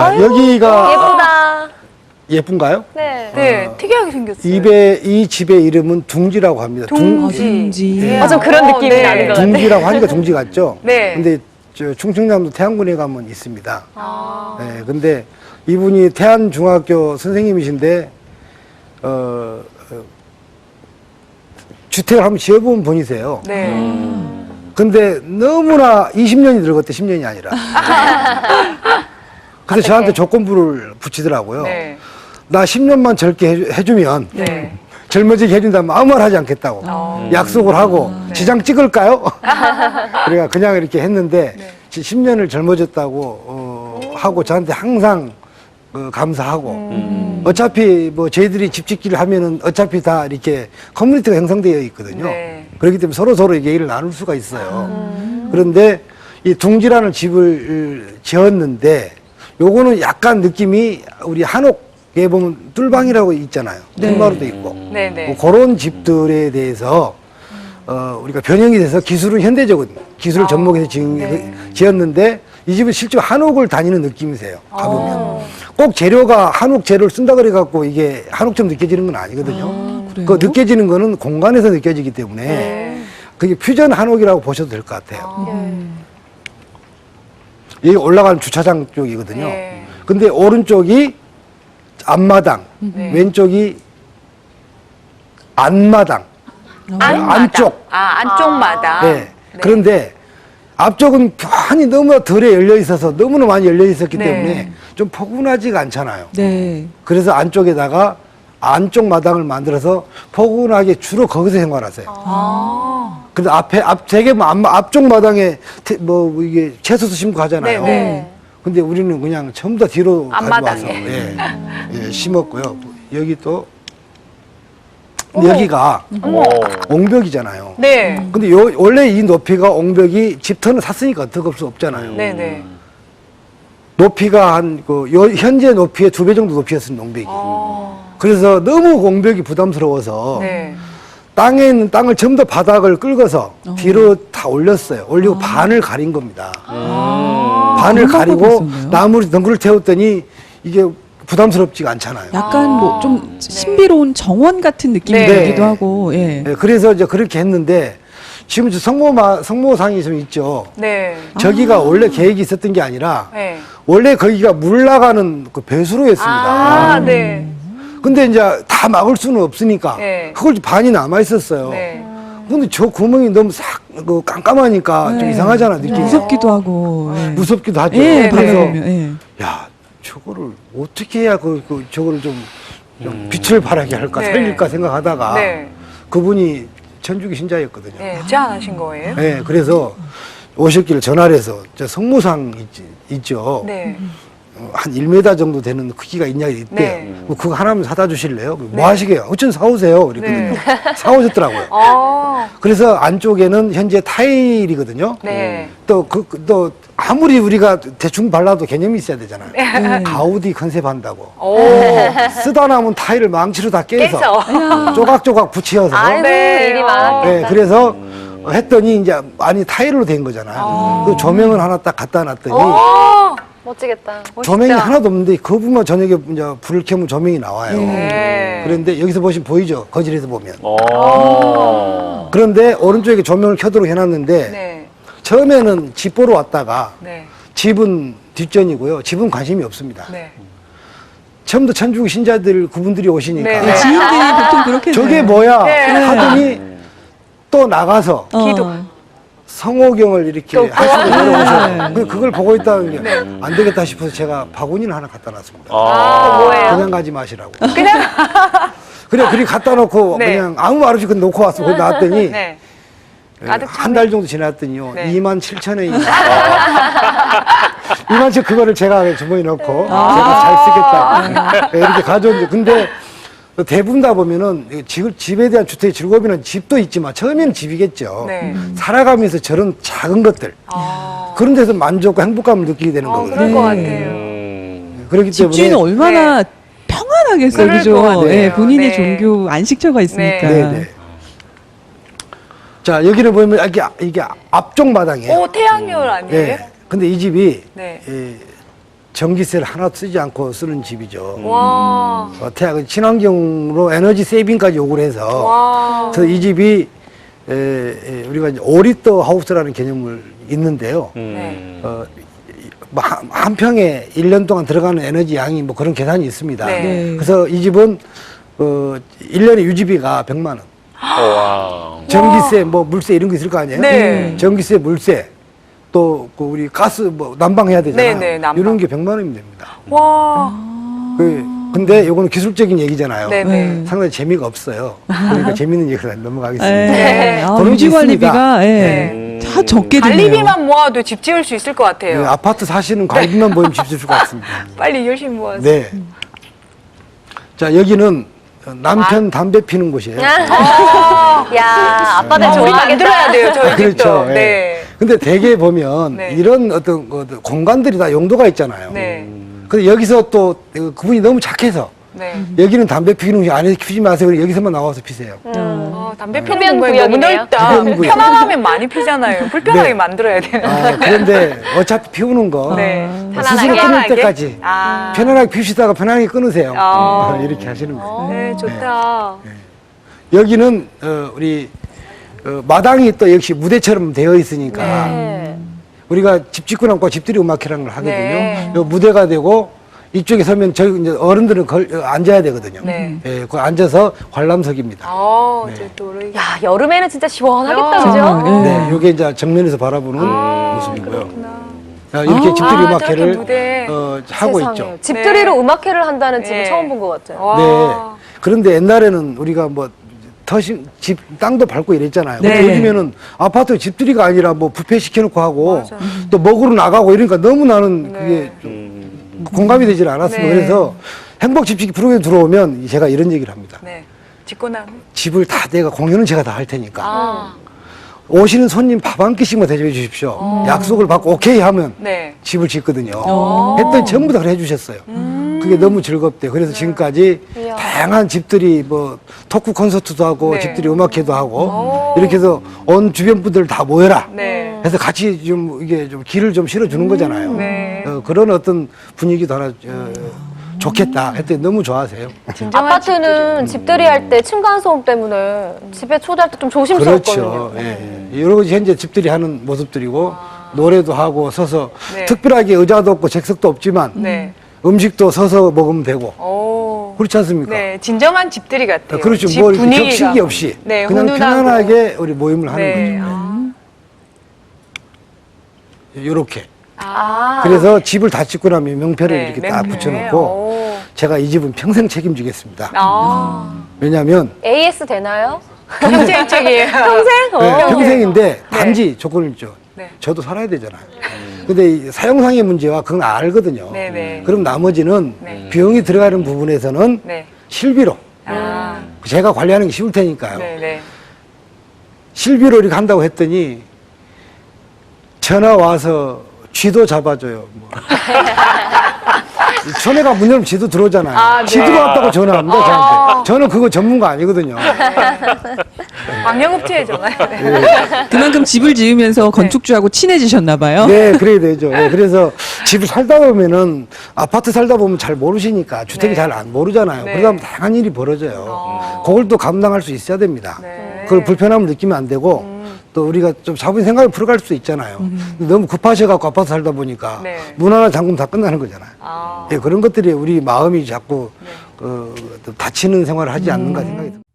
자, 여기가 예쁘다. 예쁜가요? 네. 네, 특이하게 생겼어요. 입에 이 집의 이름은 둥지라고 합니다. 둥, 둥지. 둥지. 예. 맞아, 그런 어, 느낌이 네. 나는 것 같아. 둥지라고 하니까 둥지 같죠? 네. 근데 저 충청남도 태안군에 가면 있습니다. 아. 네, 근데 이분이 태안중학교 선생님이신데 어, 어, 주택을 한번 지어본 분이세요. 네. 근데 너무나 20년이 들었대 10년이 아니라. 그래서 저한테 조건부를 붙이더라고요. 네. 나 10년만 젊게 해주- 해주면 네. 젊어지게 해준다면 아무 말 하지 않겠다고 어. 약속을 하고 네. 지장 찍을까요? 그래가 그냥 이렇게 했는데 네. 10년을 젊어졌다고 어, 하고 저한테 항상 어, 감사하고 음. 어차피 뭐 저희들이 집 짓기를 하면은 어차피 다 이렇게 커뮤니티가 형성되어 있거든요. 네. 그렇기 때문에 서로 서로 얘기를 나눌 수가 있어요. 음. 그런데 이 둥지라는 집을 지었는데 요거는 약간 느낌이 우리 한옥에 보면 뚫방이라고 있잖아요. 네. 뚫마루도 있고. 네, 네. 뭐 그런 집들에 대해서 어, 우리가 변형이 돼서 기술은 현대적인 기술을 아, 접목해서 지은, 네. 지었는데 이 집은 실제로 한옥을 다니는 느낌이세요. 가보면. 아. 꼭 재료가 한옥 재료를 쓴다 그래 갖고 이게 한옥처럼 느껴지는 건 아니거든요. 아, 그래요? 그 느껴지는 거는 공간에서 느껴지기 때문에 네. 그게 퓨전 한옥이라고 보셔도 될 것 같아요. 음. 여기 올라가는 주차장 쪽이거든요. 네. 근데 오른쪽이 앞마당, 네. 왼쪽이 안마당, 안마당. 안쪽. 아, 안쪽마다. 네. 그런데 앞쪽은 편히 너무 덜에 열려 있어서 너무나 많이 열려 있었기 네. 때문에 좀 포근하지가 않잖아요. 네. 그래서 안쪽에다가 안쪽 마당을 만들어서 포근하게 주로 거기서 생활하세요. 아. 근데 앞에 앞 되게 뭐 앞, 앞쪽 마당에 태- 뭐 이게 채소도 심고 하잖아요. 네, 네. 근데 우리는 그냥 전부 다 뒤로 가져와서. 예, 예, 심었고요. 여기 또 여기가 옹벽이잖아요. 네. 근데 요 원래 이 높이가 옹벽이 집터는 샀으니까 어떻게 할수 없잖아요. 네, 네. 높이가 한그 현재 높이의 두 배 정도 높이였습니다. 옹벽이. 아. 그래서 너무 옹벽이 부담스러워서 네. 땅에 있는 땅을 전부 다 바닥을 끌고서 뒤로 다 올렸어요. 올리고 반을 가린 겁니다. 반을 그런 방법이 가리고. 나무를 덩굴을 태웠더니 이게 부담스럽지가 않잖아요. 약간 뭐 아, 좀 네. 신비로운 정원 같은 느낌이 네. 들기도 하고, 예. 예, 그래서 이제 그렇게 했는데 지금 저 성모마, 성모상이 좀 있죠. 네. 저기가 원래 계획이 있었던 게 아니라 네. 원래 거기가 물 나가는 그 배수로였습니다. 아, 네. 근데 이제 다 막을 수는 없으니까 네. 그걸 반이 남아 있었어요. 네. 근데 저 구멍이 너무 싹 그 깜깜하니까 좀 네. 이상하잖아 느낌이. 무섭기도 하고. 예. 무섭기도 하죠. 예, 그래서 예. 야 저거를 어떻게 해야 그, 그 저거를 좀, 좀 빛을 발하게 할까 네. 살릴까 생각하다가 네. 그분이 천주교 신자였거든요. 네. 제안하신 거예요? 네, 그래서 오셨기를 전화를 해서 저 성모상 있지, 있죠. 네. 어, 한 1m 정도 되는 크기가 있냐 이때 네. 뭐 그거 하나만 사다 주실래요? 뭐 네. 하시게요? 어쩐 사오세요? 그랬거든요. 사오셨더라고요. 아. 그래서 안쪽에는 현재 타일이거든요. 네. 또그또 아무리 우리가 대충 발라도 개념이 있어야 되잖아요. 네. 가우디 컨셉 한다고. 오. 쓰다 남은 타일을 망치로 다 깨서 깨서. 조각조각 붙여서 아유, 네. 일이 아. 네, 그래서 했더니 이제 아니 타일로 된 거잖아요. 아. 그 조명을 하나 딱 갖다 놨더니 오. 멋지겠다. 조명이 하나도 없는데 그 부분만 저녁에 이제 불을 켜면 조명이 나와요. 네. 그런데 여기서 보시면 보이죠? 거실에서 보면. 어. 그런데 오른쪽에 조명을 켜도록 해놨는데 네. 처음에는 집 보러 왔다가 네. 집은 뒷전이고요. 집은 관심이 없습니다. 네. 처음부터 천주교 신자들 그분들이 오시니까 네, 예, 네. 지인들이 보통 그렇게 저게. 뭐야 네. 하더니 또 나가서 어. 기도. 성호경을 이렇게 또 하시고 네. 들어오셔요. 그- 그걸 보고 있다는 게안 되겠다 싶어서 제가 바구니를 하나 갖다 놨습니다. 아, 뭐예요? 그냥 가지 마시라고. 그냥 그래, 그리 갖다 놓고 네. 그냥 아무 말 없이 그냥 놓고 왔어. 거기 나왔더니 네. 가득 한달 정도 지났더니요. 네. 2만 7천 원이. 2만 7 그거를 제가 주머니 에 넣고 아. 제가 잘 쓰겠다. 네, 이렇게 가져오는데 근데 대부분 다 보면은 집, 집에 대한 주택의 즐거움이는 집도 있지만 처음에는 집이겠죠. 네. 살아가면서 저런 작은 것들 아. 그런 데서 만족과 행복감을 느끼게 되는 어, 거거든요. 그럴 것 네. 같아요. 음. 그렇기 때문에 집주인은 얼마나 평안하겠어요, 그럴 그죠? 것 같아요. 예, 본인의 네. 종교 안식처가 있으니까. 네, 네. 자 여기를 보면 이게 이게 앞쪽 마당이에요. 오, 태양열 아니에요? 예. 근데 이 집이 네. 예, 전기세를 하나도 쓰지 않고 쓰는 집이죠. 와. 어, 태양은 친환경으로 에너지 세이빙까지 요구를 해서 와. 그래서 이 집이 에, 에, 우리가 이제 5리터 하우스라는 개념을 있는데요. 음. 어, 이- 뭐한 한 평에 1년 동안 들어가는 에너지 양이 뭐 그런 계산이 있습니다. 네. 네. 그래서 이 집은 어, 1년에 유지비가 100만 원. 와. 전기세, 뭐 물세 이런 거 있을 거 아니에요? 네. 전기세, 물세, 또그 우리 가스 뭐 난방 해야 되잖아요. 네, 네, 난방. 이런 게 100만 원이면 됩니다. 와. 그, 근데 요거는 기술적인 얘기잖아요. 네, 네. 상당히 재미가 없어요. 그러니까 재밌는 얘기로 넘어가겠습니다. 네. 아, 그런 게 유지 관리비가 있습니다. 예. 네. 다 적게 드네요. 관리비만 모아도 집 지을 수 있을 것 같아요. 네, 아파트 사시는 관리비만 보이면 집 지을 것 같습니다. 빨리 열심히 모아서. 네. 자, 여기는 남편 담배 피는 곳이에요. 야, 아빠들 아, 우리 좋아하겠다. 만들어야 돼요, 저희 아, 집도. 그렇죠. 예. 네. 근데 대개 보면 네. 이런 어떤 그 공간들이 다 용도가 있잖아요. 네. 근데 여기서 또 그분이 너무 착해서 네. 여기는 담배 피우는 곳이 안에서 피지 마세요. 여기서만 나와서 피세요. 어, 담배 피는 흡연 공간이 너무 구역이네요. 넓다. 흡연 구역. 편안하면 많이 피잖아요. 불편하게 네. 만들어야 돼요. 아, 그런데 어차피 피우는 거 네. 어, 스스로 끊을 편안하게? 때까지 아. 편안하게 피우시다가 편안하게 끊으세요. 아. 이렇게 하시는 거예요. 네, 좋다. 여기는 어, 우리 어, 마당이 또 역시 무대처럼 되어 있으니까 네. 우리가 집 짓고 나고 집들이 음악회라는 걸 하거든요. 네. 요 무대가 되고 이쪽에 서면 저희 이제 어른들은 걸, 어, 앉아야 되거든요. 네. 예, 그 앉아서 관람석입니다. 어, 네. 이제. 야, 여름에는 진짜 시원하겠다, 야. 그죠? 예. 네, 요게 이제 정면에서 바라보는 모습이고요. 그렇구나. 아, 이렇게 아, 집들이 아, 음악회를 저렇게 무대. 어, 하고 세상에. 있죠. 집들이로 음악회를 한다는 집은 네. 처음 본 것 같아요. 와. 네. 그런데 옛날에는 우리가 뭐 터신 집 땅도 밟고 이랬잖아요. 근데 네. 요즘에는 아파트 집들이가 아니라 뭐 뷔페 시켜놓고 하고 맞아. 또 먹으러 나가고 이러니까 너무 나는 네. 그게 좀 음. 공감이 되질 않았습니다. 네. 그래서 행복 집짓기 프로그램 들어오면 제가 이런 얘기를 합니다. 네. 집을 다 내가 공연은 제가 다 할 테니까 아. 오시는 손님 밥 한 끼씩만 대접해 주십시오. 약속을 받고 오케이 하면 네. 집을 짓거든요. 어. 했더니 전부 다 그래 해주셨어요. 그게 너무 즐겁대요. 그래서 지금까지 이야. 다양한 집들이 뭐 토크 콘서트도 하고 네. 집들이 음악회도 하고 오. 이렇게 해서 온 주변 분들 다 모여라. 네. 해서 같이 좀 이게 좀 길을 좀 실어주는 거잖아요. 네. 어, 그런 어떤 분위기도 하나 어, 좋겠다 했더니 너무 좋아하세요. 아파트는 집들이 할 때 층간소음 때문에 집에 초대할 때 좀 조심스럽거든요. 그렇죠. 예, 예. 여러 가지 현재 집들이 하는 모습들이고 노래도 하고 서서 네. 특별하게 의자도 없고 객석도 없지만 네. 음식도 서서 먹으면 되고 오. 그렇지 않습니까? 네, 진정한 집들이 같아요. 아, 그렇죠. 집 뭐 이렇게 분위기가. 격식이 없이 네, 그냥 훈훈하고. 편안하게 우리 모임을 하는 네. 거죠. 아. 이렇게. 아, 그래서 집을 다 짓고 나면 명패를 네, 이렇게 딱 명패. 붙여놓고 오. 제가 이 집은 평생 책임지겠습니다. 아. 왜냐하면 AS 되나요? 평생 책이에요. 평생? 어. 네, 평생인데 단지 조건이 있죠. 네. 저도 살아야 되잖아요. 근데 이 사용상의 문제와 그건 알거든요. 네, 네. 그럼 나머지는 네. 비용이 들어가는 부분에서는 네. 실비로 아. 제가 관리하는 게 쉬울 테니까요. 네, 네. 실비로 이렇게 한다고 했더니 전화 와서 쥐도 잡아줘요. 뭐. 전화가 문 열면 쥐도 들어오잖아요. 아, 네. 쥐도 왔다고 전화합니다, 아. 저한테. 저는 그거 전문가 아니거든요. 방영업체에 전화해야 돼. 그만큼 집을 지으면서 건축주하고 친해지셨나 봐요. 네, 그래야 되죠. 예, 그래서 집을 살다 보면은 아파트 살다 보면 잘 모르시니까 주택이 네. 잘 안 모르잖아요. 네. 그러다 보면 다양한 일이 벌어져요. 어. 그걸 또 감당할 수 있어야 됩니다. 네. 그걸 불편함을 느끼면 안 되고 또 우리가 좀 자본 생각을 풀어갈 수 있잖아요. 근데 너무 급하셔갖고 아파트 살다 보니까 네. 문 하나 잠그면 다 끝나는 거잖아요. 아. 예, 그런 것들이 우리 마음이 자꾸 어, 또 다치는 생활을 하지 않는가 생각이 듭니다.